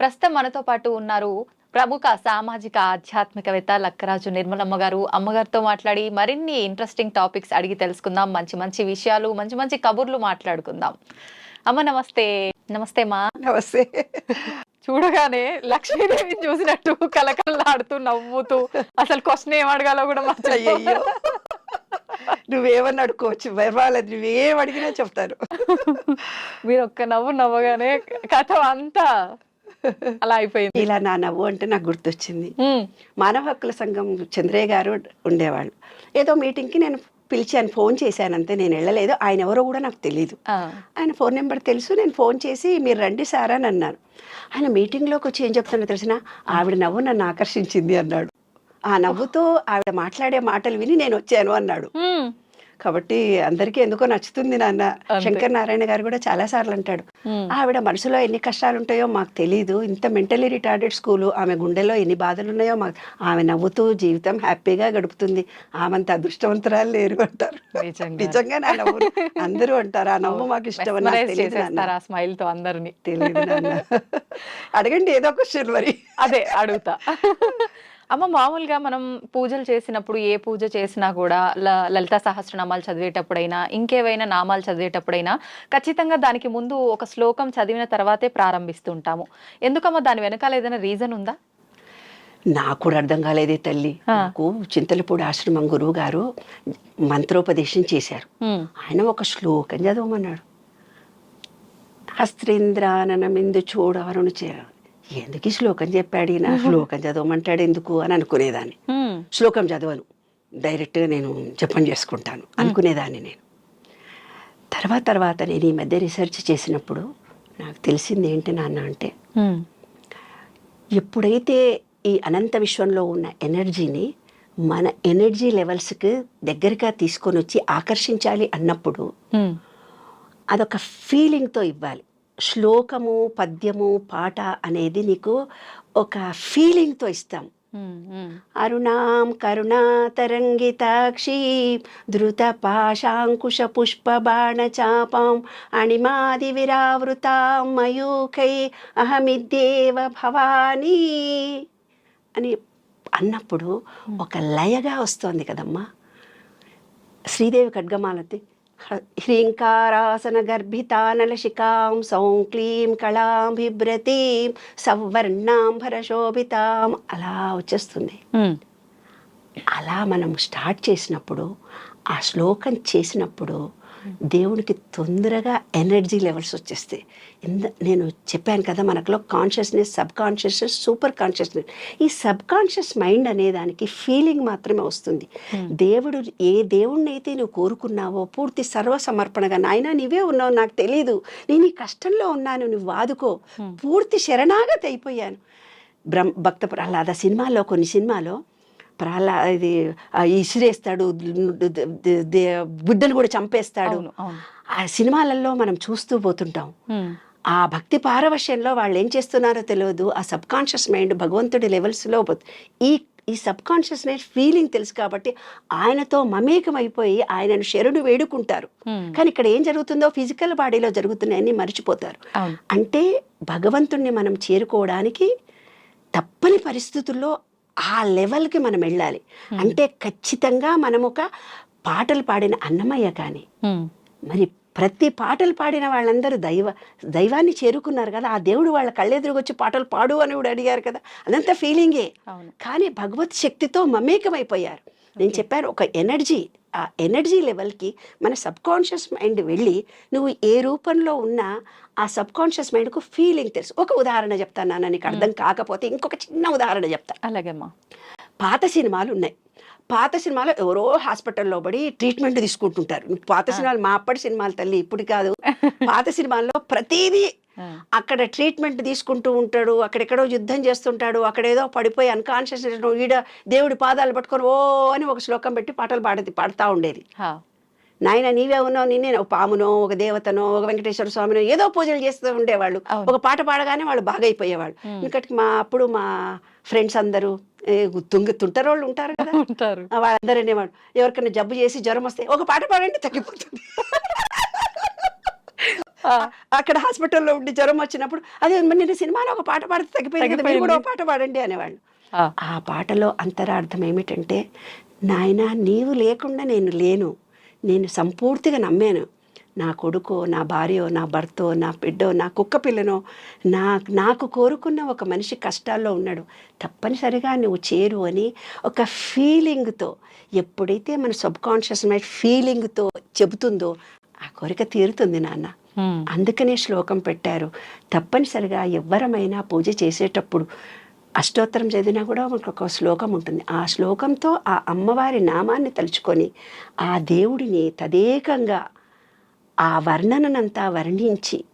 ప్రస్తుతం మనతో పాటు ఉన్నారు ప్రముఖ సామాజిక ఆధ్యాత్మికవేత్త లక్కరాజు నిర్మలమ్మ గారు. అమ్మగారితో మాట్లాడి మరిన్ని ఇంట్రెస్టింగ్ టాపిక్స్ అడిగి తెలుసుకుందాం. మంచి మంచి విషయాలు మంచి మంచి కబుర్లు మాట్లాడుకుందాం. అమ్మ నమస్తే. నమస్తే మా. నమస్తే. చూడగానే లక్ష్మీదేవిని చూసినట్టు కలకల్లాడుతూ నవ్వుతూ అసలు క్వశ్చన్ ఏం అడగాలో కూడా అయ్యయ్యో. మర్చిపోయాను నువ్వేమని అడుకోవచ్చు పర్వాలేదు నువ్వేం అడిగినా చెప్తాను. మీరు ఒక్క నవ్వు నవ్వగానే కథ అంతా అలా అయిపోయింది. ఇలా నా నవ్వు అంటే నాకు గుర్తొచ్చింది. మానవ హక్కుల సంఘం చంద్రయ్య గారు ఉండేవాళ్ళు. ఏదో మీటింగ్కి నేను పిలిచాను ఫోన్ చేశాను అంతే నేను వెళ్ళలేదు. ఆయన ఎవరో కూడా నాకు తెలియదు ఆయన ఫోన్ నెంబర్ తెలుసు నేను ఫోన్ చేసి మీరు రండి సార్ అని అన్నాను ఆయన మీటింగ్లోకి వచ్చి ఏం చెప్తున్నా తెలిసిన? ఆవిడ నవ్వు నన్ను ఆకర్షించింది అన్నాడు. ఆ నవ్వుతో ఆవిడ మాట్లాడే మాటలు విని నేను వచ్చాను అన్నాడు. కాబట్టి అందరికీ ఎందుకో నచ్చుతుంది నాన్న. శంకర్ నారాయణ గారు కూడా చాలా సార్లు అంటాడు. ఆవిడ మనసులో ఎన్ని కష్టాలు ఉంటాయో మాకు తెలియదు ఇంత మెంటలీ రిటార్డెడ్ స్కూలు ఆమె గుండెలో ఎన్ని బాధలు ఉన్నాయో మాకు ఆమె నవ్వుతూ జీవితం హ్యాపీగా గడుపుతుంది. ఆమెంత అదృష్టవంతురాలు లేరు అంటారు. నిజంగా. నిజంగా నా నవ్వు. అందరూ అంటారు. ఆ నవ్వు మాకు ఇష్టం స్మైల్తో అందరిని. తెలియదు అడగండి ఏదో క్వశ్చన్ మరి. అదే అడుగుతా. అమ్మ మామూలుగా మనం పూజలు చేసినప్పుడు ఏ పూజ చేసినా కూడా లలిత సహస్రనామాలు చదివేటప్పుడైనా ఇంకేవైనా నామాలు చదివేటప్పుడైనా ఖచ్చితంగా దానికి ముందు ఒక శ్లోకం చదివిన తర్వాతే ప్రారంభిస్తుంటాము. ఎందుకమ్మా దాని వెనకాల ఏదైనా రీజన్ ఉందా? నాకు కూడా అర్థం కాలేదే తల్లి. నాకు చింతలపూడి ఆశ్రమం గురువు గారు మంత్రోపదేశం చేశారు. ఆయన ఒక శ్లోకం చదవమన్నాడు. హస్త్రేంద్రాననమిందు చూడవరును చే ఎందుకు ఈ శ్లోకం చెప్పాడు? నా శ్లోకం చదవమంటాడు ఎందుకు అని అనుకునేదాన్ని. శ్లోకం చదవను. డైరెక్ట్గా నేను జపం చేసుకుంటాను అనుకునేదాన్ని నేను. తర్వాత తర్వాత నేను ఈ మధ్య రీసెర్చ్ చేసినప్పుడు నాకు తెలిసింది ఏంటి నాన్న అంటే ఎప్పుడైతే ఈ అనంత విశ్వంలో ఉన్న ఎనర్జీని మన ఎనర్జీ లెవెల్స్కి దగ్గరగా తీసుకొని వచ్చి ఆకర్షించాలి అన్నప్పుడు అదొక ఫీలింగ్తో ఇవ్వాలి. శ్లోకము పద్యము పాట అనేది నీకు ఒక ఫీలింగ్తో ఇస్తాం. అరుణాం కరుణాతరంగితాక్షి ధృత పాశాంకుశ పుష్ప బాణ చాపాం అణిమాది విరావృతాం మయూఖై అహమిద్యేవ భవానీ అని అన్నప్పుడు ఒక లయగా వస్తోంది కదమ్మా. శ్రీదేవి ఖడ్గమాలతి హ- హ్రీంకారాసన గర్భితానలశికాం సౌం క్లీం కళాం బిభ్రతీం సవర్ణాం భరశోభితాం అలా వచ్చేస్తుంది. అలా మనం స్టార్ట్ చేసినప్పుడు ఆ శ్లోకం చేసినప్పుడు దేవునికి తొందరగా ఎనర్జీ లెవెల్స్ వచ్చేస్తాయి. ఇంద నేను చెప్పాను కదా మనకులో consciousness sub consciousness super consciousness ఈ సబ్ కాన్షియస్ మైండ్ అనే దానికి ఫీలింగ్ మాత్రమే వస్తుంది. దేవుడు ఏ దేవుణ్ణి అయితే నువ్వు కోరుకున్నావో పూర్తి సర్వ సమర్పణగా నాయన నీవే ఉన్నావు నాకు తెలియదు నేను ఈ కష్టంలో ఉన్నాను నువ్వు వాదుకో. పూర్తి శరణాగతి అయిపోయాను. బ్రహ్మ భక్త ప్రహ్లాద సినిమాలో కొన్ని సినిమాలో ప్రహ్లా ఇది ఇసిరేస్తాడు బిడ్డను కూడా చంపేస్తాడు. ఆ సినిమాలలో మనం చూస్తూ పోతుంటాం. ఉమ్, ఆ భక్తి పారవశ్యంలో వాళ్ళు ఏం చేస్తున్నారో తెలియదు ఆ సబ్ కాన్షియస్ మైండ్ భగవంతుడి లెవెల్స్లో ఈ ఈ సబ్ కాన్షియస్నెస్ ఫీలింగ్ తెలుసు కాబట్టి ఆయనతో మమేకం అయిపోయి ఆయనను శరణు వేడుకుంటారు. కానీ ఇక్కడ ఏం జరుగుతుందో ఫిజికల్ బాడీలో జరుగుతున్నాయని మర్చిపోతారు. అంటే భగవంతుణ్ణి మనం చేరుకోవడానికి తప్పని పరిస్థితుల్లో ఆ లెవెల్కి మనం వెళ్ళాలి. అంటే ఖచ్చితంగా మనం ఒక పాటలు పాడిన అన్నమయ్య కానీ మరి ప్రతి పాటలు పాడిన వాళ్ళందరూ దైవ దైవాన్ని చేరుకున్నారు కదా. ఆ దేవుడు వాళ్ళ కళ్ళెదురుగొచ్చి పాటలు పాడు అని కూడా అడిగారు కదా. అదంతా ఫీలింగే కానీ భగవత్ శక్తితో మమేకమైపోయారు. నేను చెప్పాను ఒక ఎనర్జీ ఆ ఎనర్జీ లెవెల్కి మన సబ్ కాన్షియస్ మైండ్ వెళ్ళి నువ్వు ఏ రూపంలో ఉన్నా ఆ సబ్ కాన్షియస్ మైండ్కు ఫీలింగ్ తెలుసు. ఒక ఉదాహరణ చెప్తాను నాన్న నీకు అర్థం కాకపోతే ఇంకొక చిన్న ఉదాహరణ చెప్తా. అలాగేమ్మా. పాత సినిమాలు ఉన్నాయి. పాత సినిమాలో ఎవరో హాస్పిటల్లో పడి ట్రీట్మెంట్ తీసుకుంటుంటారు. పాత సినిమాలు మా అప్పటి సినిమాలు తల్లి ఇప్పుడు కాదు. పాత సినిమాల్లో ప్రతిదీ అక్కడ ట్రీట్మెంట్ తీసుకుంటూ ఉంటాడు. అక్కడెక్కడో యుద్ధం చేస్తుంటాడు. అక్కడేదో పడిపోయి అన్కాన్షియస్ ఈడ దేవుడి పాదాలు పట్టుకొని ఓ అని ఒక శ్లోకం పెట్టి పాటలు పాడేది పాడుతూ ఉండేది. నాయన నీవే ఉన్నావు నిన్నే ఒక పామునో ఒక దేవతనో ఒక వెంకటేశ్వర స్వామినో ఏదో పూజలు చేస్తూ ఉండేవాళ్ళు. ఒక పాట పాడగానే వాళ్ళు బాగా అయిపోయేవాళ్ళు. ఇంకటి మా అప్పుడు మా ఫ్రెండ్స్ అందరూ తుంగి తుంటరోళ్ళు ఉంటారు కదా. ఉంటారు. వాళ్ళందరూ అనేవాడు ఎవరికైనా జబ్బు చేసి జ్వరం వస్తే ఒక పాట పాడండి తగ్గిపోతుంది. అక్కడ హాస్పిటల్లో ఉండి జ్వరం వచ్చినప్పుడు అదే నేను సినిమాలో ఒక పాట పాడితే తగ్గిపోయింది కదా, మీరు కూడా ఒక పాట పాడండి అనేవాళ్ళు. ఆ పాటలో అంతరార్థం ఏమిటంటే నాయన నీవు లేకుండా నేను లేను. నేను సంపూర్తిగా నమ్మాను. నా కొడుకో నా భార్యో నా భర్తో నా బిడ్డో నా కుక్క పిల్లనో నా నాకు కోరుకున్న ఒక మనిషి కష్టాల్లో ఉన్నాడు. తప్పనిసరిగా నువ్వు చేరు అని ఒక ఫీలింగ్తో ఎప్పుడైతే మన సబ్ కాన్షియస్ మైండ్ ఫీలింగ్తో చెబుతుందో ఆ కోరిక తీరుతుంది నాన్న. అందుకనే శ్లోకం పెట్టారు. తప్పనిసరిగా ఎవ్వరమైనా పూజ చేసేటప్పుడు అష్టోత్తరం చదివినా కూడా మనకు ఒక శ్లోకం ఉంటుంది. ఆ శ్లోకంతో ఆ అమ్మవారి నామాన్ని తలుచుకొని ఆ దేవుడిని తదేకంగా ఆ వర్ణననంతా వర్ణించి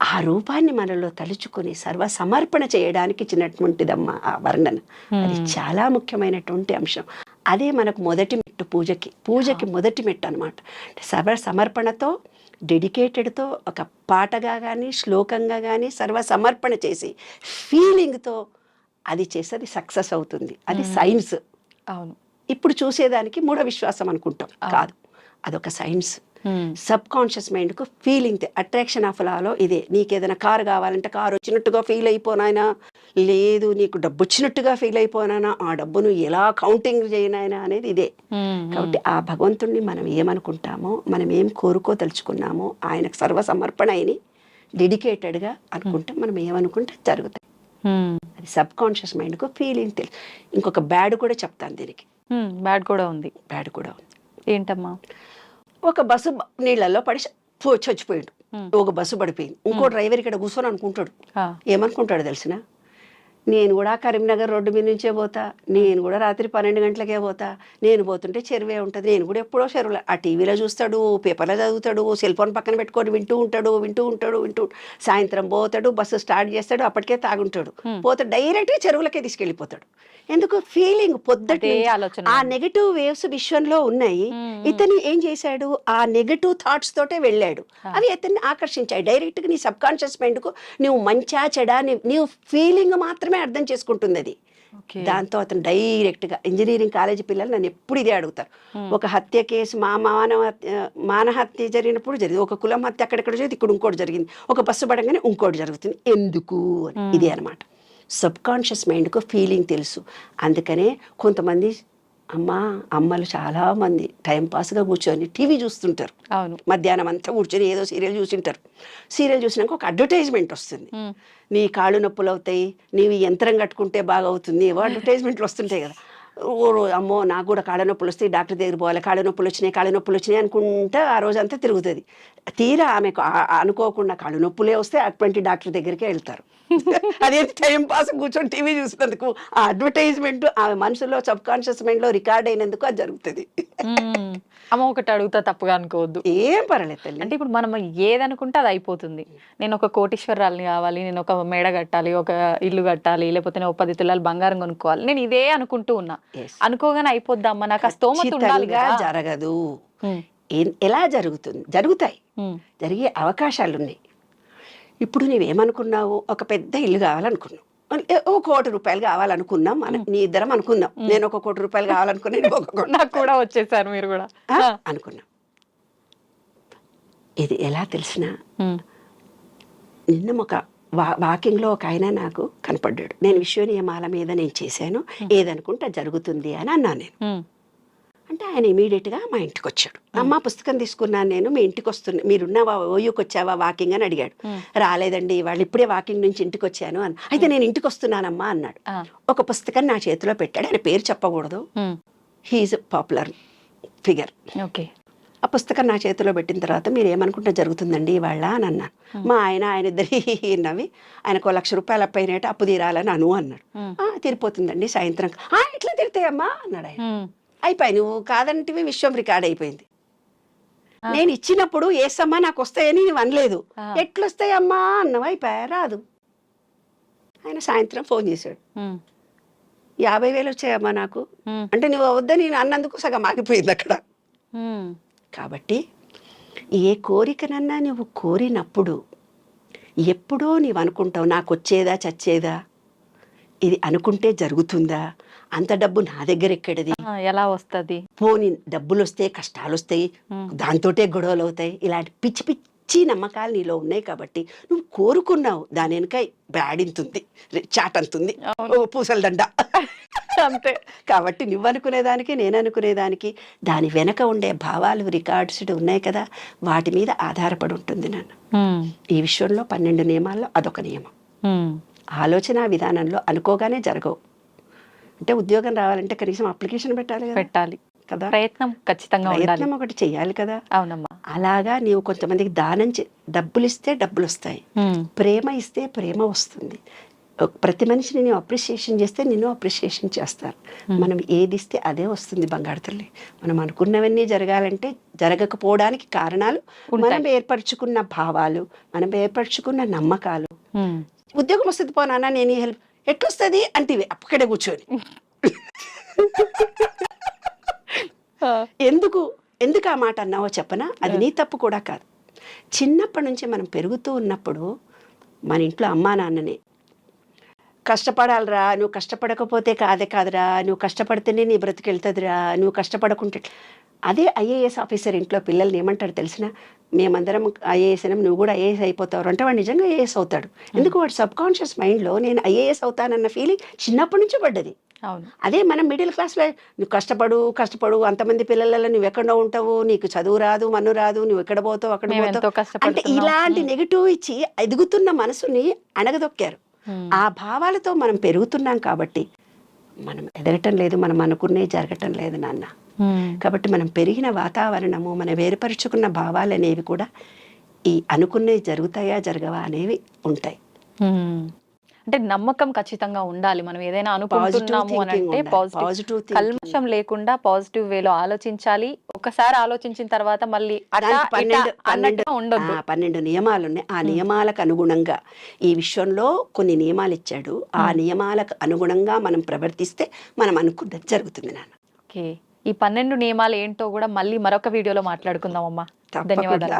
ఆ రూపాన్ని మనలో తలుచుకొని సర్వ సమర్పణ చేయడానికి ఇచ్చినటువంటిదమ్మా ఆ వర్ణన. అది చాలా ముఖ్యమైనటువంటి అంశం. అదే మనకు మొదటి మెట్టు పూజకి. పూజకి మొదటి మెట్టు అనమాట సర్వ సమర్పణతో డెడికేటెడ్తో ఒక పాటగా కానీ శ్లోకంగా కానీ సర్వ సమర్పణ చేసి ఫీలింగ్తో అది చేసేది సక్సెస్ అవుతుంది. అది సైన్స్. అవును. ఇప్పుడు చూసేదానికి మూఢ విశ్వాసం అనుకుంటాం. కాదు. అదొక సైన్స్. సబ్ కాన్షియస్ మైండ్కు ఫీలింగ్ అట్రాక్షన్ ఆఫ్ లాలో ఇదే. నీకు ఏదైనా కారు కావాలంటే కారు వచ్చినట్టుగా ఫీల్ అయిపోనాయనా లేదు నీకు డబ్బు వచ్చినట్టుగా ఫీల్ అయిపోనానా ఆ డబ్బును ఎలా కౌంటింగ్ చేయనాయనా అనేది ఇదే. కాబట్టి ఆ భగవంతుణ్ణి మనం ఏమనుకుంటామో మనం ఏం కోరుకోదలుచుకున్నామో ఆయనకు సర్వ సమర్పణ అయిని డెడికేటెడ్గా అనుకుంటే మనం ఏమనుకుంటే జరుగుతాయి. అది సబ్ కాన్షియస్ మైండ్కు ఫీలింగ్ తెలుసు ఇంకొక బ్యాడ్ కూడా చెప్తాను దీనికి. బ్యాడ్ కూడా ఉంది. బ్యాడ్ కూడా ఉంది. ఏంటమ్మా? ఒక బస్సు నీళ్ళల్లో పడి చచ్చిపోయాడు. ఒక బస్సు పడిపోయింది. ఇంకో డ్రైవర్ ఇక్కడ కూర్చొని అనుకుంటాడు. ఏమనుకుంటాడు తెలిసిన? నేను కూడా కరీంనగర్ రోడ్డు మీద నుంచే పోతా. నేను కూడా రాత్రి పన్నెండు గంటలకే పోతా. నేను పోతుంటే చెరువే ఉంటుంది. నేను కూడా ఎప్పుడో చెరువులో ఆ టీవీలో చూస్తాడు పేపర్లో చదువుతాడు సెల్ ఫోన్ పక్కన పెట్టుకొని వింటూ ఉంటాడు వింటూ ఉంటాడు వింటూ సాయంత్రం పోతాడు బస్సు స్టార్ట్ చేస్తాడు అప్పటికే తాగుంటాడు. పోతే డైరెక్ట్గా చెరువులకే తీసుకెళ్ళిపోతాడు. ఎందుకు? ఫీలింగ్ పొద్దుటే ఆ నెగటివ్ వేవ్స్ విశ్వంలో ఉన్నాయి. ఇతను ఏం చేశాడు? ఆ నెగటివ్ థాట్స్ తోటే వెళ్ళాడు. అవి ఇతన్ని ఆకర్షించాయి. డైరెక్ట్గా నీ సబ్ కాన్షియస్ మైండ్కు నువ్వు మంచా చెడా నీ- నీవు ఫీలింగ్ మాత్రమే అర్థం చేసుకుంటుంది అది దాంతో అతను డైరెక్ట్గా ఇంజనీరింగ్ కాలేజీ పిల్లలు నన్ను ఎప్పుడు ఇదే అడుగుతారు. ఒక హత్య కేసు మా మానవ మానహత్య జరిగినప్పుడు జరిగింది. ఒక కులం హత్య అక్కడెక్కడ జరిగింది ఇక్కడ ఇంకోటి జరిగింది. ఒక బస్సు పడంగానే ఇంకోటి జరుగుతుంది. ఎందుకు అని. ఇదే అనమాట సబ్ కాన్షియస్ మైండ్కు ఫీలింగ్ తెలుసు. అందుకనే కొంతమంది అమ్మ అమ్మలు చాలా మంది టైం పాస్గా కూర్చొని టీవీ చూస్తుంటారు. అవును. మధ్యాహ్నం అంతా కూర్చొని ఏదో సీరియల్ చూసింటారు. సీరియల్ చూసినాక ఒక అడ్వర్టైజ్మెంట్ వస్తుంది. నీ కాళ్ళు నొప్పులు అవుతాయి నీవు యంత్రం కట్టుకుంటే బాగా అవుతుంది ఏవో అడ్వర్టైజ్మెంట్లు వస్తుంటాయి కదా. అమ్మో నాకు కూడా కాళ్ళనొప్పులు వస్తాయి డాక్టర్ దగ్గర పోవాలి కాళ్ళనొప్పులు వచ్చినాయి కాళ్ళనొప్పులు వచ్చినాయి అనుకుంటా ఆ రోజంతా తిరుగుతుంది. తీరా ఆమెకు అనుకోకుండా కాళ్ళు నొప్పులే వస్తే అటువంటి డాక్టర్ దగ్గరికే వెళ్తారు. అదే టైం పాస్ కూర్చొని టీవీ చూసినందుకు ఆ అడ్వర్టైజ్మెంట్ ఆమె మనసులో సబ్ కాన్షియస్ మైండ్లో రికార్డ్ అయినందుకు అది జరుగుతుంది. అమ్మ ఒకటి అడుగుతా తప్పుగా అనుకోవద్దు. ఏం పర్లేదు తల్లి. అంటే ఇప్పుడు మనం ఏదనుకుంటే అది అయిపోతుంది. నేను ఒక కోటీశ్వరాలని కావాలి నేను ఒక మేడ కట్టాలి ఒక ఇల్లు కట్టాలి లేకపోతే నేను పది తులాలు బంగారం కొనుక్కోవాలి. నేను ఇదే అనుకుంటూ ఉన్నా. అనుకోగానే అయిపోద్దమ్మా నాకు ఆ స్తోమత ఉండాలి జరగదు. ఎలా జరుగుతుంది జరుగుతాయి. జరిగే అవకాశాలు ఉన్నాయి ఇప్పుడు నువ్వేమనుకున్నావు? ఒక పెద్ద ఇల్లు కావాలనుకున్నావు. ఓ కోటి రూపాయలు కావాలనుకున్నాం మన నీ ఇద్దరం అనుకున్నాం. నేను ఒక కోటి రూపాయలు ఒక కోటి నాకు కూడా వచ్చేసారు మీరు కూడా? అనుకున్నాం. ఇది ఎలా తెలిసినా. నిన్న ఒక వా వాకింగ్లో ఒక ఆయన నాకు కనపడ్డాడు. నేను విశ్వ నియమాల మీద నేను చేశాను. ఏదనుకుంటే జరుగుతుంది అని అన్నాను నేను. అంటే ఆయన ఇమీడియట్గా మా ఇంటికి వచ్చాడు అమ్మ పుస్తకం తీసుకున్నాను నేను మీ ఇంటికి వస్తున్నా మీరున్నావా ఓయూకి వచ్చావా వాకింగ్ అని అడిగాడు. రాలేదండి వాళ్ళు ఇప్పుడే వాకింగ్ నుంచి ఇంటికి వచ్చాను అని అయితే నేను ఇంటికి వస్తున్నానమ్మా అన్నాడు. ఒక పుస్తకం నా చేతిలో పెట్టాడు ఆయన పేరు చెప్పకూడదు. He is popular figure okay. ఆ పుస్తకం నా చేతిలో పెట్టిన తర్వాత మీరు ఏమనుకుంటే జరుగుతుందండి ఇవాళ అని అన్నాను. మా ఆయన ఆయన ఇద్దరి నవ్వి ఆయనకు లక్ష రూపాయలు అప్పైనట్టు అప్పు తీరాలని అను అన్నాడు. Hmm. "ఆ, తీరిపోతుందండి సాయంత్రం. "ఆ, ఎట్లా తీరుతాయమ్మా? అన్నాడు ఆయన. అయిపోయి నువ్వు కాదంటివి విశ్వం రికార్డ్ అయిపోయింది. నేను ఇచ్చినప్పుడు ఏసమ్మా నాకు వస్తాయని నువ్వు అనలేదు. ఎట్లొస్తాయమ్మా అన్నవి అయిపోయా రాదు. ఆయన సాయంత్రం ఫోన్ చేశాడు. యాభై వేలు వచ్చాయమ్మా నాకు. అంటే నువ్వు వద్దని నేను అన్నందుకు సగం ఆగిపోయింది అక్కడ. కాబట్టి ఏ కోరికనన్నా నువ్వు కోరినప్పుడు ఎప్పుడో నీవు అనుకుంటావు నాకు వచ్చేదా చచ్చేదా? ఇది అనుకుంటే జరుగుతుందా? అంత డబ్బు నా దగ్గర ఎక్కడిది ఎలా వస్తది? పోని డబ్బులు వస్తాయి కష్టాలు వస్తాయి. దాంతోటే గొడవలు అవుతాయి ఇలాంటి పిచ్చి పిచ్చి నమ్మకాలు నీలో ఉన్నాయి కాబట్టి నువ్వు కోరుకున్నావు. దాని వెనక బ్యాడ్ ఇంతుంది చాట్ అంతుంది అవును. ఓ పూసల దండ. అంతే. కాబట్టి నువ్వు అనుకునేదానికి నేను అనుకునేదానికి దాని వెనక ఉండే భావాలు రికార్డ్స్ ఉన్నాయి కదా వాటి మీద ఆధారపడి ఉంటుంది నన్ను. ఈ విషయంలో పన్నెండు నియమాల్లో అదొక నియమం. ఆలోచన విధానంలో అనుకోగానే జరగవు. అంటే ఉద్యోగం రావాలంటే కనీసం అప్లికేషన్ పెట్టాలి పెట్టాలి. కదా? ప్రయత్నం ఖచ్చితంగా ఉండాలి. ప్రయత్నం ఒకటి చెయ్యాలి కదా. అవునమ్మా. అలాగా నీవు కొంతమందికి దానం డబ్బులు ఇస్తే డబ్బులు వస్తాయి ప్రేమ ఇస్తే ప్రేమ వస్తుంది. ప్రతి మనిషిని నేను అప్రిషియేషన్ చేస్తే నిన్ను అప్రిషియేషన్ చేస్తారు. మనం ఏది ఇస్తే అదే వస్తుంది బంగారు తల్లి. మనం అనుకున్నవన్నీ జరగాలంటే జరగకపోవడానికి కారణాలు మనం ఏర్పరచుకున్న భావాలు మనం ఏర్పరచుకున్న నమ్మకాలు. ఉద్యోగం వస్తుంది పోనా నేను హెల్ప్ ఎట్లొస్తుంది? అంటే అక్కడే కూర్చొని. ఎందుకు? ఎందుకు ఆ మాట అన్నావో చెప్పనా? అది నీ తప్పు కూడా కాదు. చిన్నప్పటి నుంచి మనం పెరుగుతూ ఉన్నప్పుడు మన ఇంట్లో అమ్మా నాన్నని కష్టపడాలిరా నువ్వు కష్టపడకపోతే కాదే కాదురా నువ్వు కష్టపడితేనే నీ బ్రతికెళ్తుందిరా నువ్వు కష్టపడకుంటే అదే ఐఏఎస్ ఆఫీసర్ ఇంట్లో పిల్లల్ని ఏమంటారు తెలిసిన? మేమందరం ఐఏఎస్ అయినా నువ్వు కూడా ఐఏఎస్ అయిపోతావు అంటే వాడు నిజంగా ఐఏఎస్ అవుతాడు. ఎందుకు వాడు సబ్ కాన్షియస్ మైండ్లో నేను ఐఏఎస్ అవుతానన్న ఫీలింగ్ చిన్నప్పటి నుంచి పడ్డది. అవును. అదే మనం మిడిల్ క్లాస్లో నువ్వు కష్టపడు కష్టపడు అంతమంది పిల్లలలో నువ్వు ఎక్కడో ఉంటావు నీకు చదువు రాదు మన్ను రాదు నువ్వు ఎక్కడ పోతావు అక్కడ పోతావు అంటే ఇలాంటి నెగిటివ్ ఇచ్చి ఎదుగుతున్న మనసుని అణగదొక్కారు. ఆ భావాలతో మనం పెరుగుతున్నాం కాబట్టి మనం ఎదగటం లేదు మనం అనుకునే జరగటం లేదు నాన్న. ఉమ్, కాబట్టి మనం పెరిగిన వాతావరణము మనం వేరుపరుచుకున్న భావాలు అనేవి కూడా ఈ అనుకునేవి జరుగుతాయా జరగవా అనేవి ఉంటాయి. ఉమ్. అంటే నమ్మకం ఖచ్చితంగా ఉండాలి. మనం ఏదైనా అనుకుంటున్నాము అని అంటే. పాజిటివ్. కల్మషం లేకుండా పాజిటివ్ వేలో ఆలోచించాలి. ఒకసారి ఆలోచించిన తర్వాత మళ్ళీ పన్నెండు పన్నెండు నియమాలు ఉన్నాయి. ఆ నియమాలకు అనుగుణంగా ఈ విషయంలో కొన్ని నియమాలు ఇచ్చాడు. ఆ నియమాలకు అనుగుణంగా మనం ప్రవర్తిస్తే మనం అనుకున్నది జరుగుతుంది నాన్న. ఓకే. ఈ పన్నెండు నియమాలు ఏంటో కూడా మళ్ళీ మరొక వీడియోలో మాట్లాడుకుందాం అమ్మా. ధన్యవాదాలు